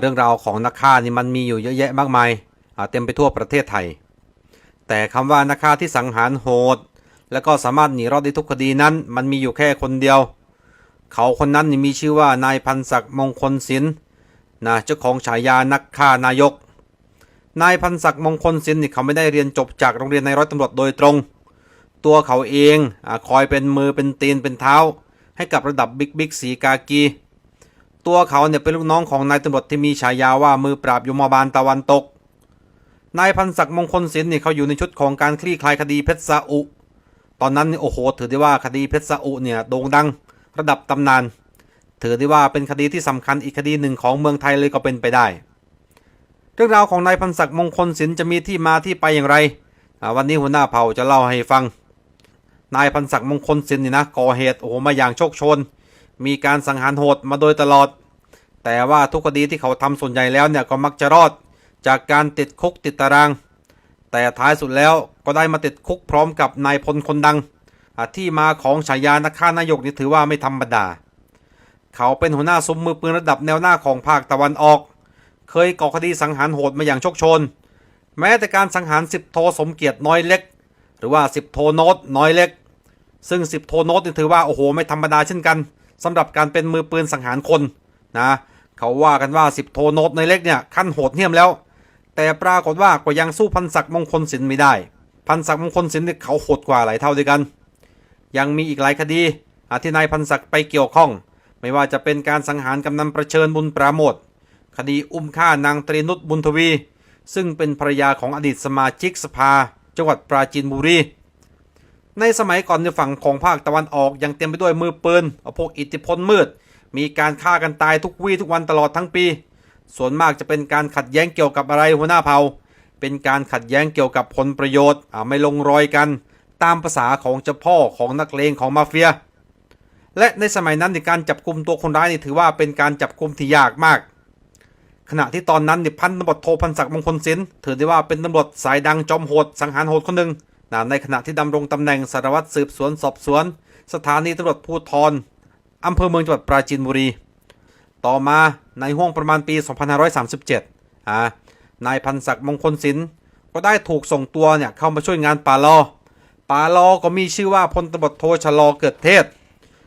เรื่องราวของนักฆ่านี่มันมีอยู่เยอะแยะมากมายเต็มไปทั่วประเทศไทย แต่คำว่านักฆ่าที่สังหารโหด แล้วก็สามารถหนีรอดได้ทุกคดีนั้น มันมีอยู่แค่คนเดียว เขาคนนั้นนี่มีชื่อว่านายพันศักดิ์มงคลศิลป์นะเจ้าของฉายานักฆ่านายก นายพันศักดิ์มงคลศิลป์นี่เขาไม่ได้เรียนจบจากโรงเรียนในร้อยตำรวจโดยตรง ตัวเขาเองอคอยเป็นมือเป็นตีนเป็นเท้า ให้กับระดับบิ๊กบิ๊กสีกากี ตัวเขาเนี่ยเป็นลูกน้องของนายตำรวจที่มีฉายาว่ามือปราบยมบาลตะวันตก นายพันศักดิ์มงคลศิลป์เนี่ยเขาอยู่ในชุดของการคลี่คลายคดีเพชรซาอุ ตอนนั้นนี่โอ้โหถือได้ว่าคดีเพชรซาอุเนี่ยโด่งดังระดับตำนาน ถือได้ว่าเป็นคดีที่สำคัญอีกคดีหนึ่งของเมืองไทยเลยก็เป็นไปได้ เรื่องราวของนายพันศักดิ์มงคลศิลป์จะมีที่มาที่ไปอย่างไร วันนี้หัวหน้าเผ่าจะเล่าให้ฟัง นายพันศักดิ์มงคลศิลป์นี่นะก่อเหตุโอ้โหมาอย่างโชคชน มีการสังหารโหดมาโดยตลอด แต่ว่าทุกคดีที่เขาทำส่วนใหญ่แล้วเนี่ยก็มักจะรอดจากการติดคุกติดตาราง แต่ท้ายสุดแล้วก็ได้มาติดคุกพร้อมกับนายพลคนดัง ที่มาของฉายานักฆ่านายกนี่ถือว่าไม่ธรรมดา เขาเป็นหัวหน้าซุ้มมือปืนระดับแนวหน้าของภาคตะวันออก เคยก่อคดีสังหารโหดมาอย่างโชคชน แม้แต่การสังหารสิบโทสมเกียรติน้อยเล็ก หรือว่าสิบโทโนตน้อยเล็ก ซึ่งสิบโทโนตนี่ถือว่าโอ้โหไม่ธรรมดาเช่นกัน สำหรับการเป็นมือปืนสังหารคนนะเขาว่ากันว่าสิบโทโนตน้อยเล็กเนี่ยขั้นโหดเหี้ยมแล้ว แต่ปรากฏว่าก็ยังสู้พันศักดิ์มงคลศิลป์ไม่ได้ พันศักดิ์มงคลศิลป์เนี่ยเขาโหดกว่าหลายเท่าด้วยกัน ยังมีอีกหลายคดีที่นายพันศักดิ์ไปเกี่ยวข้อง ไม่ว่าจะเป็นการสังหารกำนันประเชิญบุญปราโมทคดีอุ้มฆ่านางตรีนุชบุญทวี ซึ่งเป็นภรรยาของอดีตสมาชิกสภา จังหวัดปราจีนบุรี ในสมัยก่อนในฝั่งของภาคตะวันออกยังเต็มไปด้วยมือปืนเอาพวกอิทธิพลมืด มีการฆ่ากันตายทุกวี่ทุกวันตลอดทั้งปี ส่วนมากจะเป็นการขัดแย้งเกี่ยวกับอะไรหัวหน้าเผ่าเป็นการขัดแย้งเกี่ยวกับผลประโยชน์ไม่ลงรอยกัน ตามภาษาของเจ้าพ่อของนักเลงของมาเฟีย และในสมัยนั้นในการจับกลุ่มตัวคนร้ายนี่ถือว่าเป็นการจับกลุ่มที่ยากมาก ขณะที่ตอนนั้นนี่พันตำรวจโทพันศักดิ์มงคลศิลป์ถือได้ว่าเป็นตำรวจสายดังจอมโหดสังหารโหดคนหนึ่ง ในขณะที่ดำรงตำแหน่งสารวัตรสืบสวนสอบสวน สถานีตำรวจภูธรอำเภอเมืองจังหวัดปราจีนบุรี ต่อมาในห้วงประมาณปี 2537อ่านายพันศักดิ์มงคลศิลป์ก็ได้ถูกส่งตัวเนี่ยเข้ามาช่วยงานป่าลอป่าลอก็มีชื่อว่าพลตำรวจโทชะลอเกิดเทศ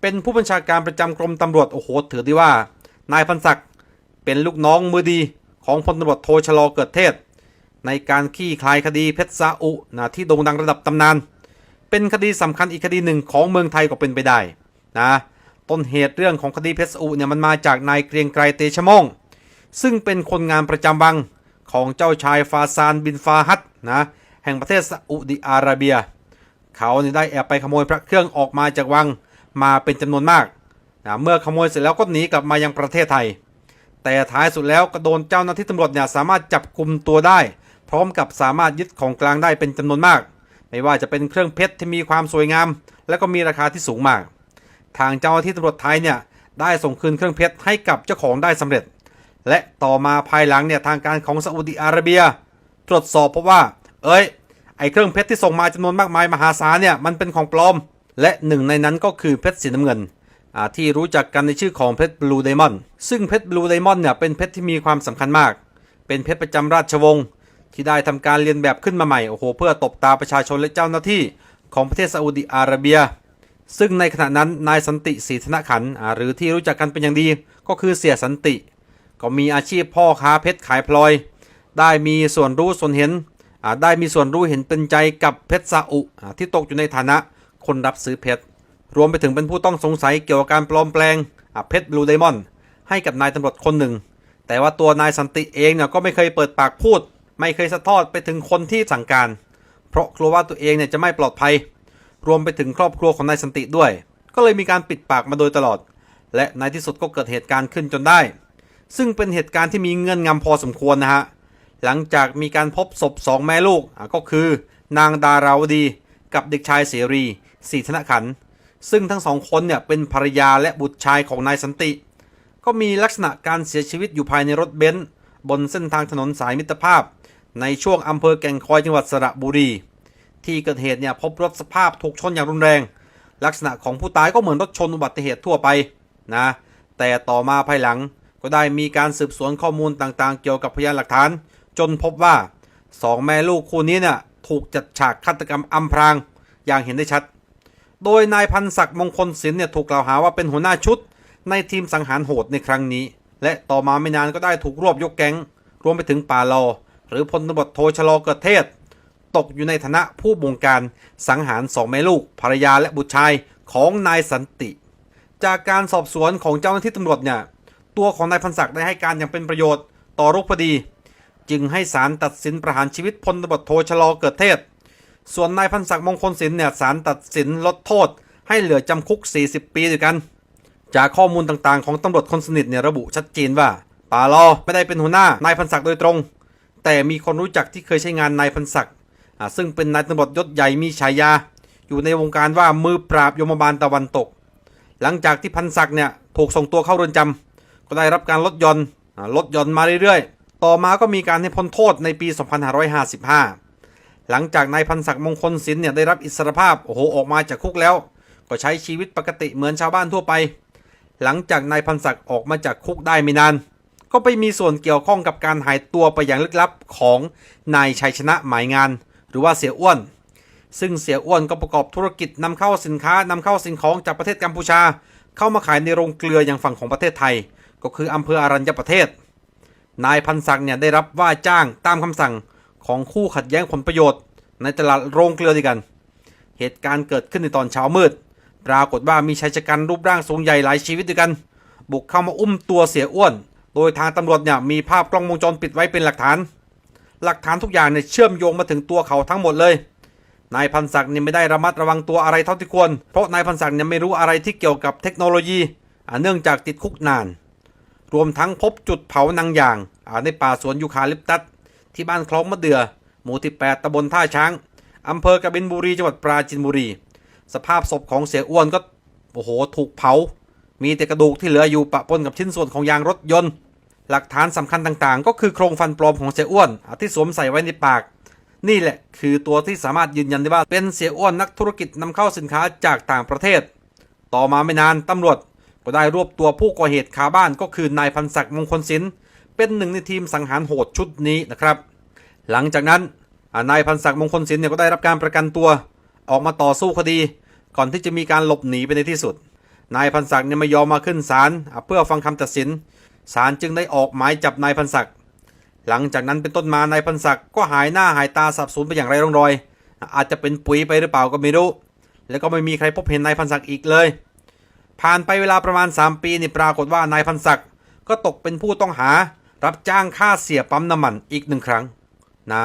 เป็นผู้บัญชาการประจำกรมตำรวจโอ้โหถือได้ว่า นายพันศักดิ์เป็นลูกน้องมือดีของพลตำรวจโทชะลอเกิดเทศ ในการขี้คลายคดีเพชรซาอุนะที่โด่งดังระดับตำนาน เป็นคดีสำคัญอีกคดีหนึ่งของเมืองไทยก็เป็นไปได้นะต้นเหตุเรื่องของคดีเพชรซาอุเนี่ยมันมาจากนายเกรียงไกรเตชะมงซึ่งเป็นคนงานประจำวังของเจ้าชายฟาซานบินฟาฮัดนะแห่งประเทศซาอุดิอาระเบีย เขาเนี่ยได้แอบไปขโมยพระเครื่องออกมาจากวังมาเป็นจำนวนมากนะเมื่อขโมยเสร็จแล้วก็หนีกลับมายังประเทศไทย แต่ท้ายสุดแล้วก็โดนเจ้าหน้าที่ตำรวจเนี่ยสามารถจับกลุ่มตัวได้ พร้อมกับสามารถยึดของกลางได้เป็นจำนวนมาก ไม่ว่าจะเป็นเครื่องเพชรที่มีความสวยงาม และก็มีราคาที่สูงมาก ทางเจ้าหน้าที่ตำรวจไทยเนี่ยได้ส่งคืนเครื่องเพชรให้กับเจ้าของได้สำเร็จ และต่อมาภายหลังเนี่ยทางการของซาอุดิอาระเบีย ตรวจสอบพบว่า เอ้ยไอเครื่องเพชรที่ส่งมาจำนวนมากมายมหาศาลเนี่ยมันเป็นของปลอม และหนึ่งในนั้นก็คือเพชรสีน้ำเงินที่รู้จักกันในชื่อของเพชรบลูไดมอนด์ซึ่งเพชรบลูไดมอนด์เนี่ยเป็นเพชรที่มีความสำคัญมาก เป็นเพชรประจำราชวงศ์ ที่ได้ทำการเรียนแบบขึ้นมาใหม่โอ้โหเพื่อตบตาประชาชนและเจ้าหน้าที่ของประเทศซาอุดิอาระเบีย ซึ่งในขณะนั้นนายสันติศรีธนขันหรือที่รู้จักกันเป็นอย่างดีก็คือเสียสันติ ก็มีอาชีพพ่อค้าเพชรขายพลอย ได้มีส่วนรู้ส่วนเห็นได้มีส่วนรู้เห็นเป็นใจกับเพชรซาอุที่ตกอยู่ในฐานะคนรับซื้อเพชรรวมไปถึงเป็นผู้ต้องสงสัยเกี่ยวกับการปลอมแปลงเพชรบลูไดมอนด์ให้กับนายตำรวจคนหนึ่ง แต่ว่าตัวนายสันติเองเนี่ยก็ไม่เคยเปิดปากพูด ไม่เคยสะทอดไปถึงคนที่สั่งการ เพราะกลัวว่าตัวเองเนี่ยจะไม่ปลอดภัย รวมไปถึงครอบครัวของนายสันติด้วย ก็เลยมีการปิดปากมาโดยตลอด และในที่สุดก็เกิดเหตุการณ์ขึ้นจนได้ ซึ่งเป็นเหตุการณ์ที่มีเงื่อนงำพอสมควรนะฮะหลังจากมีการพบศพสองแม่ลูกก็คือนางดาราวดีกับเด็กชายเสรีสีธนขัน ซึ่งทั้งสองคนเนี่ยเป็นภรรยาและบุตรชายของนายสันติ ก็มีลักษณะการเสียชีวิตอยู่ภายในรถเบนซ์บนเส้นทางถนนสายมิตรภาพ ในช่วงอำเภอแก่งคอยจังหวัดสระบุรี ที่เกิดเหตุเนี่ยพบรถสภาพถูกชนอย่างรุนแรง ลักษณะของผู้ตายก็เหมือนรถชนอุบัติเหตุทั่วไปนะแต่ต่อมาภายหลังก็ได้มีการสืบสวนข้อมูลต่างๆ เกี่ยวกับพยานหลักฐาน จนพบว่าสองแม่ลูกคู่นี้เนี่ยถูกจัดฉากฆาตกรรมอำพรางอย่างเห็นได้ชัด โดยนายพันศักดิ์มงคลศิลป์เนี่ยถูกกล่าวหาว่าเป็นหัวหน้าชุด ในทีมสังหารโหดในครั้งนี้ และต่อมาไม่นานก็ได้ถูกรวบยกแก๊งรวมไปถึงป่าลอ หรือพลตำรวจโทชลอเกิดเทศ ตกอยู่ในฐานะผู้บงการสังหารสองแม่ลูกภรรยาและบุตรชายของนายสันติ จากการสอบสวนของเจ้าหน้าที่ตำรวจเนี่ย ตัวของนายพันศักดิ์ได้ให้การอย่างเป็นประโยชน์ต่อรูปคดี จึงให้ศาลตัดสินประหารชีวิตพลตำรวจโทชลอเกิดเทศ ส่วนนายพันศักดิ์มงคลศิลป์เนี่ยศาลตัดสินลดโทษ ให้เหลือจำคุก 40 ปีด้วยกัน จากข้อมูลต่างๆ ของตำรวจคนสนิทเนี่ยระบุชัดเจนว่าป่าลอไม่ได้เป็นหัวหน้านายพันศักดิ์โดยตรง แต่มีคนรู้จักที่เคยใช้งานนายพันศักดิ์ซึ่งเป็นนายตำรวจยศใหญ่มีฉายา อยู่ในวงการว่ามือปราบยมบาลตะวันตก หลังจากที่พันศักดิ์เนี่ยถูกส่งตัวเข้าเรือนจำก็ได้รับการลดหย่อนลดหย่อนมาเรื่อยๆ ต่อมาก็มีการให้พ้นโทษในปี 2555 หลังจากนายพันศักดิ์มงคลศิลป์เนี่ยได้รับอิสรภาพโอ้โหออกมาจากคุกแล้ว ก็ใช้ชีวิตปกติเหมือนชาวบ้านทั่วไป หลังจากนายพันศักดิ์ออกมาจากคุกได้ไม่นาน ก็ไปมีส่วนเกี่ยวข้องกับการหายตัวไปอย่างลึกลับของนายชัยชนะหมายงาน หรือว่าเสียอ้วน ซึ่งเสียอ้วนก็ประกอบธุรกิจนำเข้าสินค้านำเข้าสิ่งของจากประเทศกัมพูชา เข้ามาขายในโรงเกลืออย่างฝั่งของประเทศไทย ก็คืออำเภออารัญญประเทศ นายพันศักดิ์เนี่ยได้รับว่าจ้างตามคำสั่งของคู่ขัดแย้งผลประโยชน์ ในตลาดโรงเกลือด้วยกัน เหตุการณ์เกิดขึ้นในตอนเช้ามืด ปรากฏว่ามีชายชะกันรูปร่างสูงใหญ่หลายชีวิตด้วยกัน บุกเข้ามาอุ้มตัวเสียอ้วน โดยทางตำรวจเนี่ยมีภาพกล้องวงจรปิดไว้เป็นหลักฐาน หลักฐานทุกอย่างเนี่ยเชื่อมโยงมาถึงตัวเขาทั้งหมดเลย นายพันศักดิ์เนี่ยไม่ได้ระมัดระวังตัวอะไรเท่าที่ควร เพราะนายพันศักดิ์เนี่ยไม่รู้อะไรที่เกี่ยวกับเทคโนโลยีเนื่องจากติดคุกนาน รวมทั้งพบจุดเผานางยางาในป่าสวนยูคาลิปตัสที่บ้านคลองมะเดือ หมู่ที่ 8ตำบลท่าช้างอำเภอกบินบุรีจังหวัดปราจีนบุรี สภาพศพของเสียอ้วนก็โอ้โหถูกเผา มีแต่กระดูกที่เหลืออยู่ปะปนกับชิ้นส่วนของยางรถยนต์ หลักฐานสำคัญต่างๆ ก็คือโครงฟันปลอมของเสียอ้วนอะที่สวมใส่ไว้ในปาก นี่แหละคือตัวที่สามารถยืนยันได้ว่าเป็นเสียอ้วนนักธุรกิจนำเข้าสินค้าจากต่างประเทศ ต่อมาไม่นานตำรวจก็ได้รวบตัวผู้ก่อเหตุคาบ้านก็คือนายพันศักดิ์มงคลศิลป์เป็นหนึ่งในทีมสังหารโหดชุดนี้นะครับ หลังจากนั้นนายพันศักดิ์มงคลศิลป์เนี่ยก็ได้รับการประกันตัว ออกมาต่อสู้คดี ก่อนที่จะมีการหลบหนีไปในที่สุด นายพันศักดิ์เนี่ยไม่ยอมมาขึ้นศาลเพื่อฟังคำตัดสิน ศาลจึงได้ออกหมายจับนายพันศักดิ์หลังจากนั้นเป็นต้นมานายพันศักดิ์ก็หายหน้าหายตาสับสูญไปอย่างไรร่องรอย อาจจะเป็นปุ๋ยไปหรือเปล่าก็ไม่รู้ แล้วก็ไม่มีใครพบเห็นนายพันศักดิ์อีกเลย ผ่านไปเวลาประมาณ 3 ปีนี่ปรากฏว่านายพันศักดิ์ก็ตกเป็นผู้ต้องหา รับจ้างฆ่าเสียปั๊มน้ำมันอีกหนึ่งครั้งนะ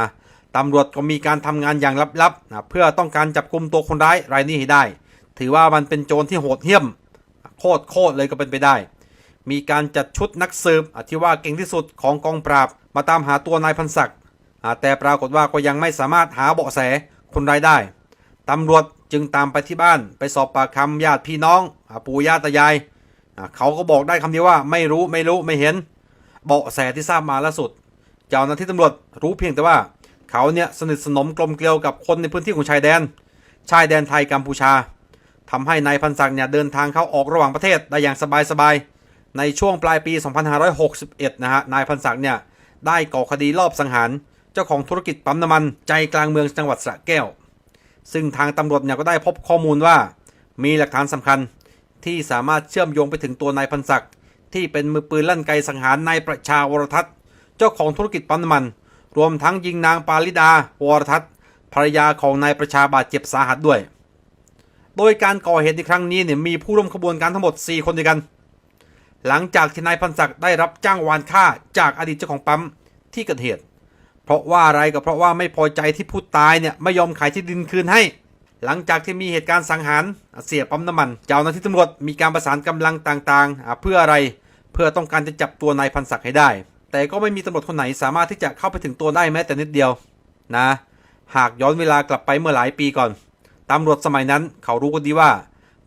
ตำรวจก็มีการทำงานอย่างลับๆนะเพื่อต้องการจับกลุ่มตัวคนร้ายรายนี้ให้ได้ ถือว่ามันเป็นโจรที่โหดเหี้ยม โคตรโคตรเลยก็เป็นไปได้ มีการจัดชุดนักสืบอะที่ว่าเก่งที่สุดของกองปราบ มาตามหาตัวนายพันศักดิ์แต่ปรากฏว่าก็ยังไม่สามารถหาเบาะแสคนร้ายได้ตำรวจจึงตามไปที่บ้านไปสอบปากคำญาติพี่น้องอปู่ย่าตายาย เขาก็บอกได้คำเดียวว่าไม่รู้ไม่รู้ไม่เห็น เบาะแสที่ทราบมาล่าสุด เจ้าหน้าที่ตำรวจรู้เพียงแต่ว่า เขาเนี่ยสนิทสนมกลมเกลียวกับคนในพื้นที่ของชายแดน ชายแดนไทยกัมพูชาทำให้นายพันศักดิ์เนี่ยเดินทางเข้าออกระหว่างประเทศได้อย่างสบายๆ ในช่วงปลายปี 2561 นะฮะ นายพันศักดิ์เนี่ย ได้ก่อคดีลอบสังหาร เจ้าของธุรกิจปั๊มน้ำมันใจกลางเมืองจังหวัดสระแก้ว ซึ่งทางตำรวจเนี่ยก็ได้พบข้อมูลว่า มีหลักฐานสำคัญที่สามารถเชื่อมโยงไปถึงตัวนายพันศักดิ์ที่เป็นมือปืนลั่นไกสังหารนายประชาวรทัศน์ เจ้าของธุรกิจปั๊มน้ำมัน รวมทั้งยิงนางปาลิดาวรทัศน์ภรรยาของนายประชาบาดเจ็บสาหัสด้วย โดยการก่อเหตุในครั้งนี้เนี่ยมีผู้ร่วมขบวนการทั้งหมด 4 คนด้วยกัน หลังจากที่นายพันศักดิ์ได้รับจ้างวานฆ่าจากอดีตเจ้าของปั๊มที่เกิดเหตุ เพราะว่าอะไรก็เพราะว่าไม่พอใจที่ผู้ตายเนี่ยไม่ยอมขายที่ดินคืนให้ หลังจากที่มีเหตุการณ์สังหารเสียปั๊มน้ำมัน เจ้าหน้าที่ตำรวจมีการประสานกำลังต่างๆ เพื่ออะไร เพื่อต้องการจะจับตัวนายพันศักดิ์ให้ได้ แต่ก็ไม่มีตำรวจคนไหนสามารถที่จะเข้าไปถึงตัวได้แม้แต่นิดเดียวนะ หากย้อนเวลากลับไปเมื่อหลายปีก่อนตำรวจสมัยนั้นเขารู้กันดีว่า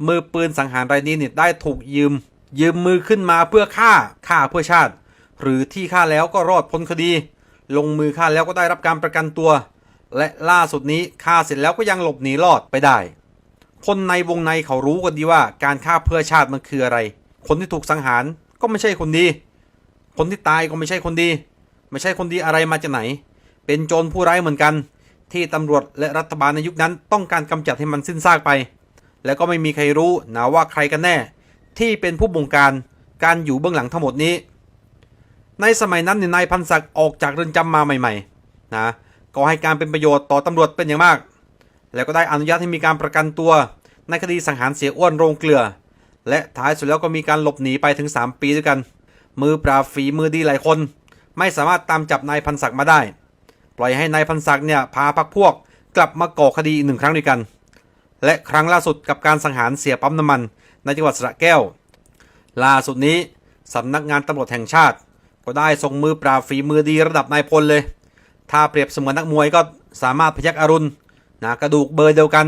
มือปืนสังหารรายนี้เนี่ยได้ถูกยืม ยืมมือขึ้นมาเพื่อฆ่าฆ่าเพื่อชาติ หรือที่ฆ่าแล้วก็รอดพ้นคดี ลงมือฆ่าแล้วก็ได้รับการประกันตัว และล่าสุดนี้ฆ่าเสร็จแล้วก็ยังหลบหนีรอดไปได้ คนในวงในเขารู้กันดีว่าการฆ่าเพื่อชาติมันคืออะไร คนที่ถูกสังหารก็ไม่ใช่คนดี คนที่ตายก็ไม่ใช่คนดี ไม่ใช่คนดีอะไรมาจากไหน เป็นโจรผู้ร้ายเหมือนกัน ที่ตำรวจและรัฐบาลในยุคนั้นต้องการกำจัดให้มันสิ้นซากไป แล้วก็ไม่มีใครรู้นะว่าใครกันแน่ ที่เป็นผู้บงการการอยู่เบื้องหลังทั้งหมดนี้ ในสมัยนั้นเนี่ยนายพันศักดิ์ออกจากเรือนจำมาใหม่ๆนะก็ให้การเป็นประโยชน์ต่อตำรวจเป็นอย่างมาก แล้วก็ได้อนุญาตให้มีการประกันตัว ในคดีสังหารเสียอ้วนโรงเกลือ และท้ายสุดแล้วก็มีการหลบหนีไปถึง 3 ปีด้วยกัน มือปราบฝีมือดีหลายคน ไม่สามารถตามจับนายพันศักดิ์มาได้ ปล่อยให้นายพันศักดิ์เนี่ยพาพักพวกกลับมาก่อคดีอีกหนึ่งครั้งด้วยกัน และครั้งล่าสุดกับการสังหารเสียปั๊มน้ำมัน ในจังหวัดสระแก้ว ล่าสุดนี้สำนักงานตำรวจแห่งชาติ ก็ได้ส่งมือปราบฝีมือดีระดับนายพลเลย ถ้าเปรียบเสมือนนักมวยก็สามารถพยักอรุณนะกระดูกเบอร์เดียวกัน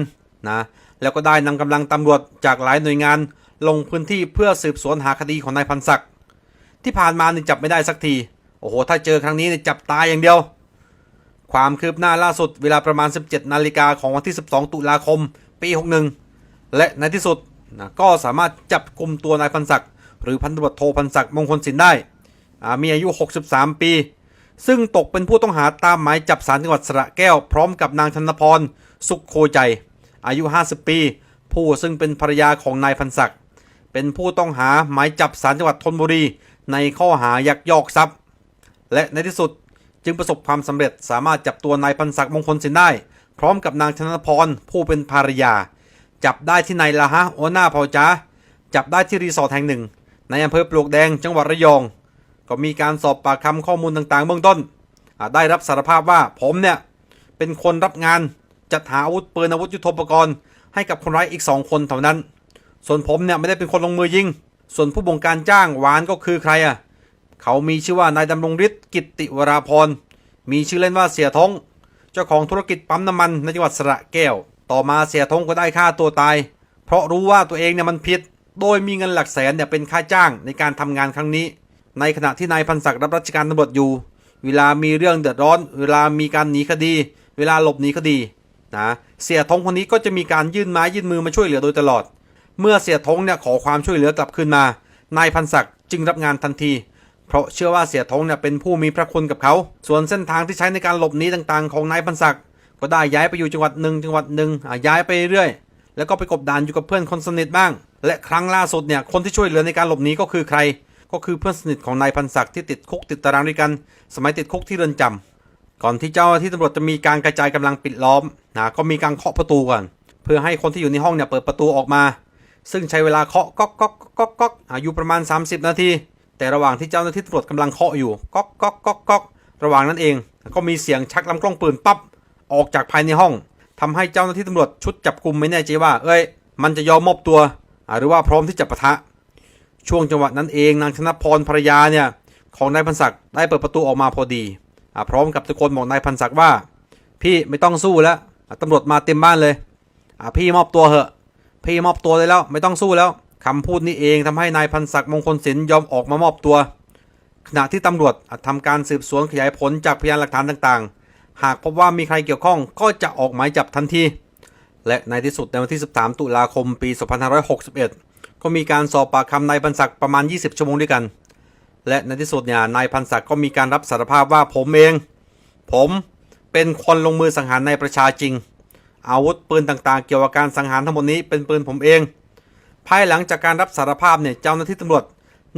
นะแล้วก็ได้นำกำลังตำรวจจากหลายหน่วยงานลงพื้นที่เพื่อสืบสวนหาคดีของนายพันศักดิ์ที่ผ่านมานี่จับไม่ได้สักที โอ้โห ถ้าเจอครั้งนี้นี่จับตายอย่างเดียว ความคืบหน้าล่าสุดเวลาประมาณ 17 นาฬิกาของวันที่ 12 ตุลาคม ปี 61 และในที่สุด นะก็สามารถจับกลุ่มตัวนายพันศักดิ์หรือพันตำรวจโทพันศักดิ์มงคลศิลป์ได้มีอายุ 63 ปี ซึ่งตกเป็นผู้ต้องหาตามหมายจับสารจังหวัดสระแก้วพร้อมกับนางธนพรสุขโคใจ อายุ 50 ปี ผู้ซึ่งเป็นภรรยาของนายพันศักดิ์เป็นผู้ต้องหาหมายจับสารจังหวัดธนบุรี ในข้อหายักยอกทรัพย์ และในที่สุดจึงประสบความสำเร็จสามารถจับตัวนายพันศักดิ์มงคลศิลป์ได้ พร้อมกับนางธนพรผู้เป็นภรรยา จับได้ที่ไหนละฮะโอน่าพอจ้าจับได้ที่รีสอร์ทแห่งหนึ่ง ในอำเภอปลวกแดงจังหวัดระยอง ก็มีการสอบปากคำข้อมูลต่างๆ เบื้องต้น ได้รับสารภาพว่าผมเนี่ย เป็นคนรับงานจัดหาอาวุธปืนอาวุธยุทโธปกรณ์ ให้กับคนร้ายอีก2คนเท่านั้น ส่วนผมเนี่ยไม่ได้เป็นคนลงมือยิง ส่วนผู้บงการจ้างหวานก็คือใครอะเขามีชื่อว่านายดำรงฤทธิ์กิตติวราพรมีชื่อเล่นว่าเสียทงเจ้าของธุรกิจปั๊มน้ำมันในจังหวัดสระแก้ว ต่อมาเสียทงก็ได้ฆ่าตัวตาย เพราะรู้ว่าตัวเองเนี่ยมันผิด โดยมีเงินหลักแสนเนี่ยเป็นค่าจ้างในการทำงานครั้งนี้ ในขณะที่นายพันศักดิ์รับราชการตำรวจอยู่ เวลามีเรื่องเดือดร้อน เวลามีการหนีคดี เวลาหลบหนีคดีนะเสียทงคนนี้ก็จะมีการยื่นไม้ยื่นมือมาช่วยเหลือโดยตลอด เมื่อเสียทงเนี่ยขอความช่วยเหลือกลับคืนมา นายพันศักดิ์จึงรับงานทันที เพราะเชื่อว่าเสียทงเนี่ยเป็นผู้มีพระคุณกับเขา ส่วนเส้นทางที่ใช้ในการหลบหนีต่างๆ ของนายพันศักดิ์ ก็ได้ย้ายไปอยู่จังหวัดหนึ่งจังหวัดหนึ่งอะย้ายไปเรื่อย แล้วก็ไปกบดานอยู่กับเพื่อนคนสนิทบ้าง และครั้งล่าสุดเนี่ยคนที่ช่วยเหลือในการหลบหนีก็คือใคร ก็คือเพื่อนสนิทของนายพันศักดิ์ที่ติดคุกติดตารางด้วยกัน สมัยติดคุกที่เรือนจำก่อนที่เจ้าที่ตำรวจจะมีการกระจายกำลังปิดล้อมนะก็มีการเคาะประตูก่อนเพื่อให้คนที่อยู่ในห้องเนี่ยเปิดประตูออกมา ซึ่งใช้เวลาเคาะก๊อกก๊อกก๊อกก๊อกอายุประมาณ 30 นาที แต่ระหว่างที่เจ้าหน้าที่ตำรวจกำลังเคาะอยู่ก๊อกก๊อกก๊อกก๊อกระหว่างนั้นเอง ก็มีเสียงชักลำกล้องปืนปั๊บ ออกจากภายในห้องทำให้เจ้าหน้าที่ตำรวจชุดจับกลุ่มไม่แน่ใจว่า เอ้ย มันจะยอมมอบตัวหรือว่าพร้อมที่จะปะทะ ช่วงจังหวะนั้นเองนางธนพรภรรยาเนี่ยของนายพันศักดิ์ได้เปิดประตูออกมาพอดีอพร้อมกับตะโกนบอกนายพันศักดิ์ว่า พี่ไม่ต้องสู้แล้วตำรวจมาเต็มบ้านเลยอ่าพี่มอบตัวเหอะ พี่มอบตัวเลยแล้วไม่ต้องสู้แล้วคำพูดนี้เองทำให้นายพันศักดิ์มงคลศิลป์ยอมออกมามอบตัว ขณะที่ตำรวจทำการสืบสวนขยายผลจากพยานหลักฐานต่างๆ หากพบว่ามีใครเกี่ยวข้องก็จะออกหมายจับทันที และในที่สุดในวันที่ 13 ตุลาคมปี 2561 ก็มีการสอบปากคำนายพันศักดิ์ประมาณ 20 ชั่วโมงด้วยกัน และในที่สุดเนี่ยนายพันศักดิ์ก็มีการรับสารภาพว่าผมเอง ผมเป็นคนลงมือสังหารนายประชาจริง อาวุธปืนต่างๆ เกี่ยวกับการสังหารทั้งหมดนี้เป็นปืนผมเอง ภายหลังจากการรับสารภาพเนี่ยเจ้าหน้าที่ตำรวจ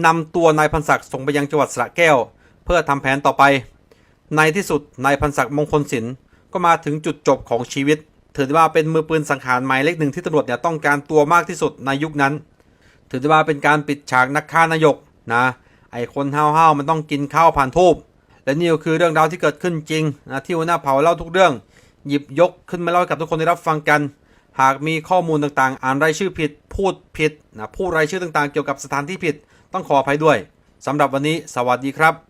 นำตัวนายพันศักดิ์ส่งไปยังจังหวัดสระแก้ว เพื่อทำแผนต่อไป ในที่สุดนายพันศักดิ์มงคลศิลป์ก็มาถึงจุดจบของชีวิต ถือได้ว่าเป็นมือปืนสังหารหมายเลขหนึ่งที่ตำรวจเนี่ยต้องการตัวมากที่สุดในยุคนั้น ถือได้ว่าเป็นการปิดฉากนักฆ่านายกนะไอคนห้าวๆมันต้องกินข้าวผ่านทูบและนี่ก็คือเรื่องราวที่เกิดขึ้นจริงนะที่หัวหน้าเผ่าเล่าทุกเรื่อง หยิบยกขึ้นมาเล่าให้กับทุกคนได้รับฟังกัน หากมีข้อมูลต่างๆ อ่านรายชื่อผิด พูดผิดนะพูดรายชื่อต่างๆ เกี่ยวกับสถานที่ผิด ต้องขออภัยด้วยสำหรับวันนี้ สวัสดีครับ